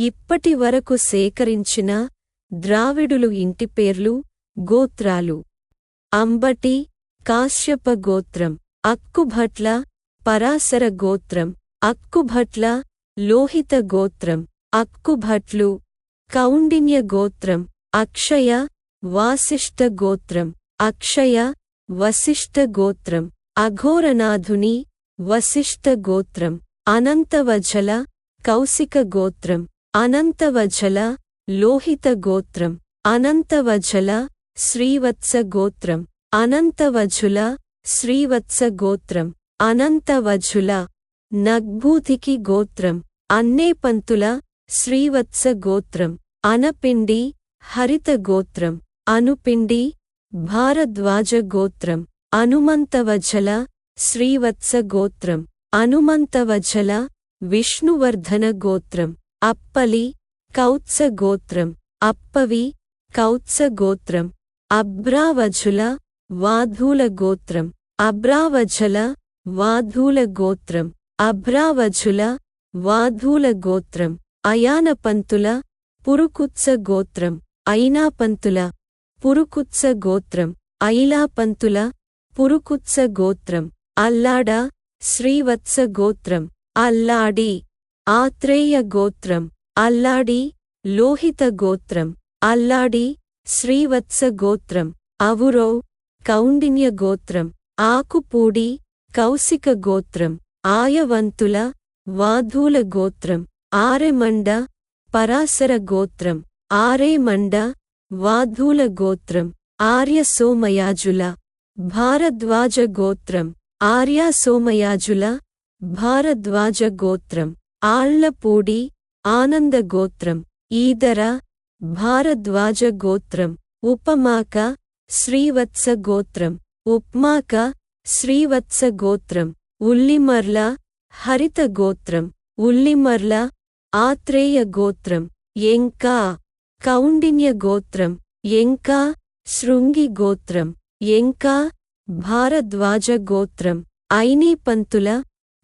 ఇప్పటి వరకు సేకరించిన ద్రావిడులు ఇంటి పేర్లు గోత్రాలు. అంబటి కాశ్యప గోత్రం. అక్కుభట్ల పరాశర గోత్రం. అక్కుభట్ల లోహిత గోత్రం. అక్కుభట్లు కౌండిన్య గోత్రం. అక్షయ వాసిష్ఠ గోత్రం. అక్షయ వసిష్ఠ గోత్రం. అఘోరనాథుని వశిష్ఠ గోత్రం. అనంతవజల కౌశిక గోత్రం. అనంతవజల లోహిత గోత్రం అనంతవజల శ్రీవత్స గోత్రం అనంతవజుల శ్రీవత్స గోత్రం అనంతవజుల నగ్భూతికి గోత్రం అన్నేపంతుల శ్రీవత్స గోత్రం అనపిండి హరిత గోత్రం అనుపిండి భారద్వాజ గోత్రం అనుమంతవజల శ్రీవత్స గోత్రం అనుమంతవజల విష్ణువర్ధన గోత్రం. అప్పలి కౌత్స గోత్రం అప్పవి కౌత్స గోత్రం అబ్రావజుల వాధూల గోత్రం అబ్రావజల వాధూల గోత్రం అభ్రావజుల వాధూల గోత్రం అయానపంతుల పురుకుత్స గోత్రం ఐనాపంతుల పురుకుత్స గోత్రం ఐలాపంతుల పురుకుత్స గోత్రం అల్లాడ శ్రీవత్స గోత్రం అల్లాడి. ఆత్రేయ గోత్రం అల్లాడి లోహిత గోత్రం అల్లాడి శ్రీవత్స గోత్రం అవురో కౌండిన్య గోత్రం ఆకుపూడి కౌశిక గోత్రం ఆయవంతుల వాధూల గోత్రం ఆరెమండ పరాశర గోత్రం ఆరేమండ వాధూల గోత్రం ఆర్య సోమయాజుల భారద్వాజ గోత్రం ఆర్యా సోమయాజుల భారద్వాజ గోత్రం. ఆళ్ళపూడి ఆనంద గోత్రం ఈదర భారద్వాజ గోత్రం ఉపమాక శ్రీవత్స గోత్రం ఉప్మాక శ్రీవత్స గోత్రం ఉల్లిమర్ల హరిత గోత్రం ఉల్లిమర్ల ఆత్రేయ గోత్రం ఎంకా కౌండిన్య గోత్రం ఎంకా శృంగి గోత్రం ఎంకా భారద్వాజ గోత్రం ఐనీపంతుల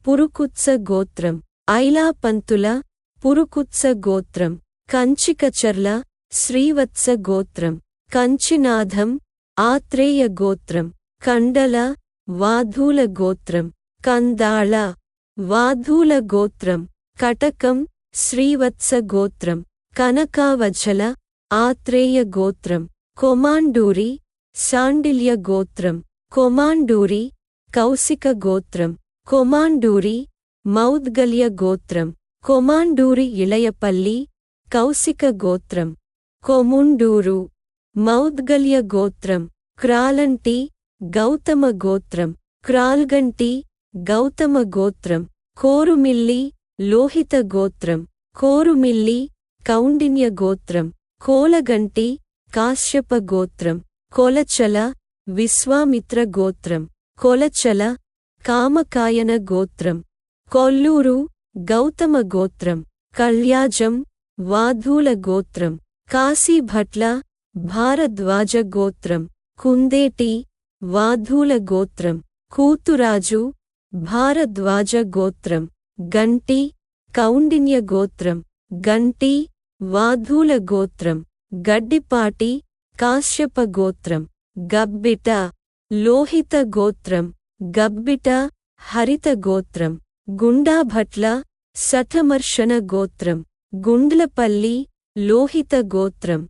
పురుకుత్స గోత్రం ఐలాపంతుల పురుకుత్స గోత్రం కంచికచర్ల శ్రీవత్స గోత్రం కంచినాథం ఆత్రేయ గోత్రం కండల వాధూల గోత్రం కందాళ వాధూల గోత్రం కటకం శ్రీవత్స గోత్రం కనకావచల ఆత్రేయ గోత్రం కొమాండూరి శాండిల్య గోత్రం కొమాండూరి కౌశిక గోత్రం కొమాండూరి మౌద్గల్య గోత్రం కొమాండూరి ఇళయపల్లి కౌశిక గోత్రం కొముండూరు మౌద్గల్య గోత్రం క్రాలంటి గౌతమ గోత్రం క్రాల్గంటి గౌతమ గోత్రం కోరుమిల్లి లోహిత గోత్రం కోరుమిల్లి కౌండిన్య గోత్రం కోలగంటి కాశ్యప గోత్రం కొలచల విశ్వామిత్ర గోత్రం కొలచల కామకాయన గోత్రం. కొల్లూరు గౌతమ గోత్రం కళ్యాజం వాధూల గోత్రం కాశీభట్ల భారద్వాజ గోత్రం కుందేటి వాధూల గోత్రం కూతురాజు భారద్వాజ గోత్రం గంటి కౌండిన్య గోత్రం గంటి వాధూల గోత్రం గడ్డిపాటి కాశ్యప గోత్రం గబ్బిట లోహిత గోత్రం గబ్బిట హరిత గోత్రం గుండాభట్ల శఠమర్షణ గోత్రం గుండ్లపల్లి లోహిత గోత్రం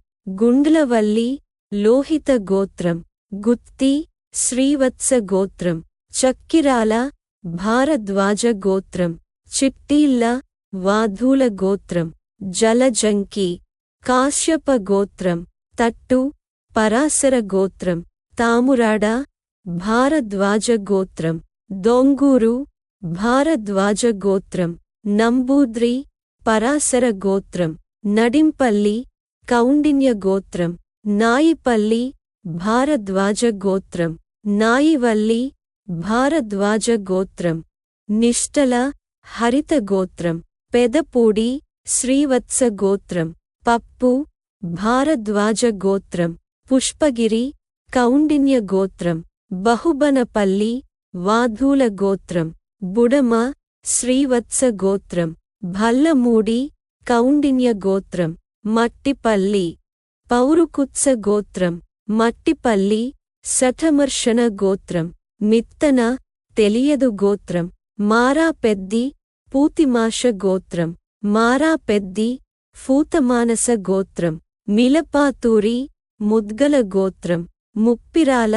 గుండ్లవల్లి లోహిత గోత్రం గుత్తి శ్రీవత్స గోత్రం చక్కిరాల భారద్వాజ గోత్రం చిట్టీల్ల వాధూల గోత్రం జలజంకి కాశ్యప గోత్రం తట్టు పరాశర గోత్రం తామురాడ భారద్వాజ గోత్రం దొంగూరు భారద్వాజ గోత్రం నంబూద్రి పరాశర గోత్రం నడింపల్లి కౌండిన్య గోత్రం నాయిపల్లి భారద్వాజ గోత్రం నాయివల్లి భారద్వాజ గోత్రం నిష్టల హరిత గోత్రం పెదపూడి శ్రీవత్స గోత్రం పప్పు భారద్వాజ గోత్రం పుష్పగిరి కౌండిన్య గోత్రం బహుబనపల్లి వాధూల గోత్రం బుడమ శ్రీవత్స గోత్రం భల్లమూడి కౌండిన్య గోత్రం మట్టిపల్లి పౌరుకుత్స గోత్రం మట్టిపల్లి శఠమర్షణ గోత్రం మిత్తన తెలియదు గోత్రం మారాపెద్ది పూతిమాష గోత్రం మారాపెద్ది ఫూతమానస గోత్రం మిలపాతూరి ముద్గల గోత్రం ముప్పిరాల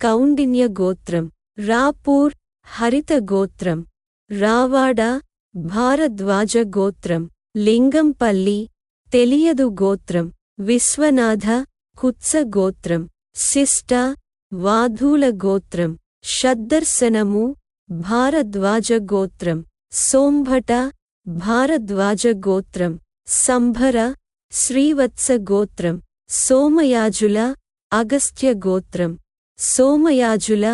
కౌండిన్య గోత్రం రాపూర్ హరిత గోత్రం రావాడ భారద్వాజ గోత్రం లింగంపల్లి తెలియదు గోత్రం విశ్వనాథ కుత్స గోత్రం శిష్ట వాధూల గోత్రం షద్దర్శనము భారద్వాజ గోత్రం సోంభట భారద్వాజ గోత్రం సంభర శ్రీవత్స గోత్రం సోమయాజుల అగస్త్య గోత్రం సోమయాజుల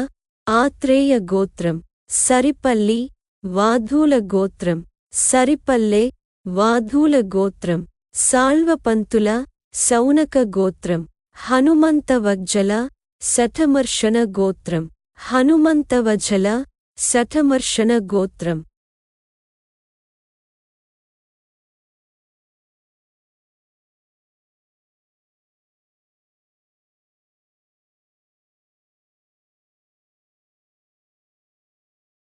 ఆత్రేయ గోత్రం సరిపల్లి వాధూల గోత్రం సరిపల్లె వాధూల గోత్రం సాళ్వపంతుల సౌనక గోత్రం హనుమంతవజ్జల శఠమర్షణ గోత్రం హనుమంతవజల శఠమర్షణ గోత్రం.